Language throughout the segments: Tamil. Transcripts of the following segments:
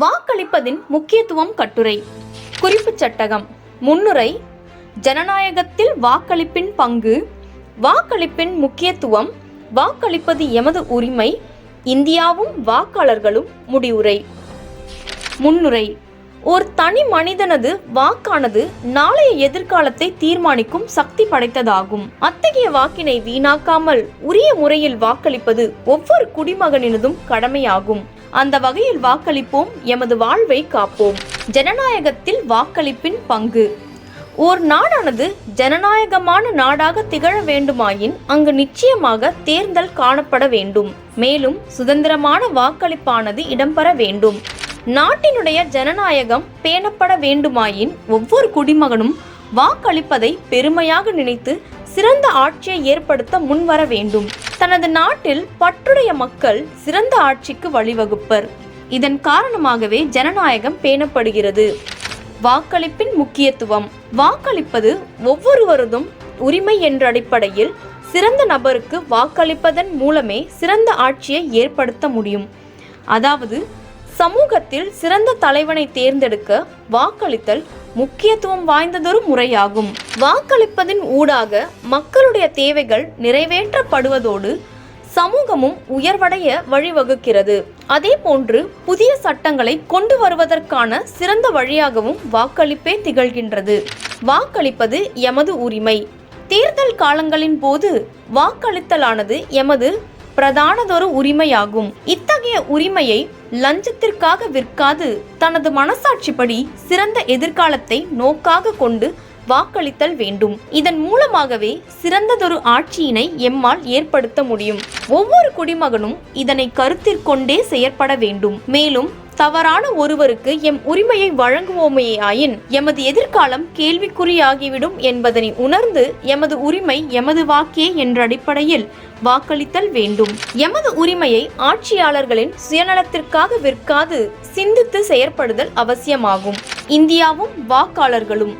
வாக்களிப்பதின் முக்கியத்துவம் கட்டுரை. குறிப்புச் சட்டகம். முன்னுரை ஜனநாயகத்தில் வாக்களிப்பின் பங்கு வாக்களிப்பின் முக்கியத்துவம் வாக்களிப்பது எமது உரிமை இந்தியாவும் வாக்காளர்களும் முடிவுரை. முன்னுரை ஒரு தனி மனிதனது வாக்கானது நாளைய எதிர்காலத்தை தீர்மானிக்கும் சக்தி படைத்ததாகும். அத்தகைய வாக்கினை வீணாக்காமல் உரிய முறையில் வாக்களிப்பது ஒவ்வொரு குடிமகனினதும் கடமையாகும். அந்த வகையில் வாக்களிப்போம் எமது வாழ்வை காப்போம். ஜனநாயகத்தில் வாக்களிப்பின் பங்கு. ஓர் நாடானது ஜனநாயகமான நாடாக திகழ வேண்டுமாயின் அங்கு நிச்சயமாக தேர்தல் காணப்பட வேண்டும். மேலும் சுதந்திரமான வாக்களிப்பானது இடம்பெற வேண்டும். நாட்டினுடைய ஜனநாயகம் பேணப்பட வேண்டுமாயின் ஒவ்வொரு குடிமகனும் வாக்களிப்பதை பெருமையாக நினைத்து சிறந்த ஆட்சியை ஏற்படுத்த முன்வர வேண்டும். தனது நாட்டில் பற்றுடைய மக்கள் சிறந்த ஆட்சிக்கு வழிவகுப்பர். இதன் காரணமாகவே ஜனநாயகம் பேணப்படுகிறது. வாக்களிப்பின் முக்கியத்துவம். வாக்களிப்பது ஒவ்வொருவரதும் உரிமை என்ற அடிப்படையில் சிறந்த நபருக்கு வாக்களிப்பதன் மூலமே சிறந்த ஆட்சியை ஏற்படுத்த முடியும். அதாவது சமூகத்தில் சிறந்த தலைவனை தேர்ந்தெடுக்க வாக்களித்தல் முக்கியத்துவம் வாய்ந்ததொரு முறையாகும். வாக்களிப்பதின் ஊடாக மக்களுடைய தேவைகள் நிறைவேற்றப்படுவதோடு சமூகமும் உயர்வடைய வழிவகுக்கிறது. அதே போன்று புதிய சட்டங்களை கொண்டு வருவதற்கான சிறந்த வழியாகவும் வாக்களிப்பே திகழ்கின்றது. வாக்களிப்பது எமது உரிமை. தேர்தல் காலங்களின் போது வாக்களித்தலானது எமது பிரதானதொரு உரிமையாகும். இத்தகைய உரிமையை லஞ்சத்திற்காக விற்காது. தனது மனசாட்சிப்படி சிறந்த எதிர்காலத்தை நோக்காக கொண்டு வாக்களித்தல் வேண்டும். இதன் மூலமாகவே சிறந்ததொரு ஆட்சியினை எம்மால் ஏற்படுத்த முடியும். ஒவ்வொரு குடிமகனும் இதனை கருத்திற்கொண்டே செயற்பட வேண்டும். மேலும் தவறான ஒருவருக்கு எம் உரிமையை வழங்குவோமேயாயின் எமது எதிர்காலம் கேள்விக்குறியாகிவிடும் என்பதனை உணர்ந்து எமது உரிமை எமது வாக்கே என்ற அடிப்படையில் வாக்களித்தல் வேண்டும். எமது உரிமையை ஆட்சியாளர்களின் சுயநலத்திற்காக விற்காது சிந்தித்து செயற்படுதல் அவசியமாகும். இந்தியாவும் வாக்காளர்களும்.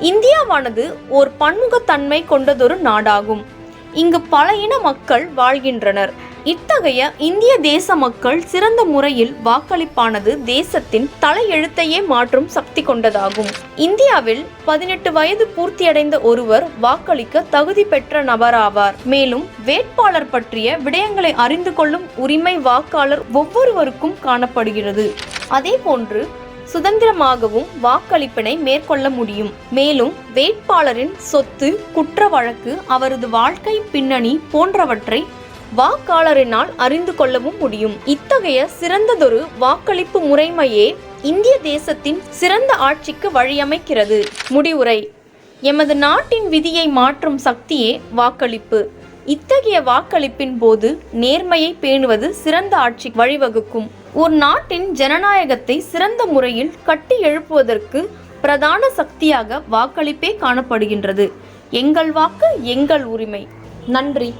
இந்தியாவானது ஓர் பன்முகத்தன்மை கொண்டதொரு நாடாகும். இங்கு பல இன மக்கள் வாழ்கின்றனர். இத்தகைய இந்திய தேச மக்கள் சிறந்த முறையில் வாக்களிப்பானது தேசத்தின் தலையெழுத்தையே மாற்றும் சக்தி கொண்டதாகும். இந்தியாவில் பதினெட்டு வயது பூர்த்தியடைந்த ஒருவர் வாக்களிக்க தகுதி பெற்ற நபராவார். மேலும் வேட்பாளர் பற்றிய விடயங்களை அறிந்து கொள்ளும் உரிமை வாக்காளர் ஒவ்வொருவருக்கும் காணப்படுகிறது. அதே போன்று சுதந்திரமாகவும் வாக்களிப்பினை மேற்கொள்ள முடியும். மேலும் வேட்பாளரின் சொத்து குற்ற வழக்கு அவரது வாழ்க்கை பின்னணி போன்றவற்றை வாக்காளரினால் அறிந்து கொள்ளவும் முடியும். இத்தகைய சிறந்ததொரு வாக்களிப்பு முறைமையே இந்திய தேசத்தின் சிறந்த ஆட்சிக்கு வழியமைக்கிறது. முடிவுரை. எமது நாட்டின் விதியை மாற்றும் சக்தியே வாக்களிப்பு. இத்தகைய வாக்களிப்பின் போது நேர்மையை பேணுவது சிறந்த ஆட்சி வழிவகுக்கும். ஒரு நாட்டின் ஜனநாயகத்தை சிறந்த முறையில் கட்டி எழுப்புவதற்கு பிரதான சக்தியாக வாக்களிப்பே காணப்படுகின்றது. எங்கள் வாக்கு எங்கள் உரிமை. நன்றி.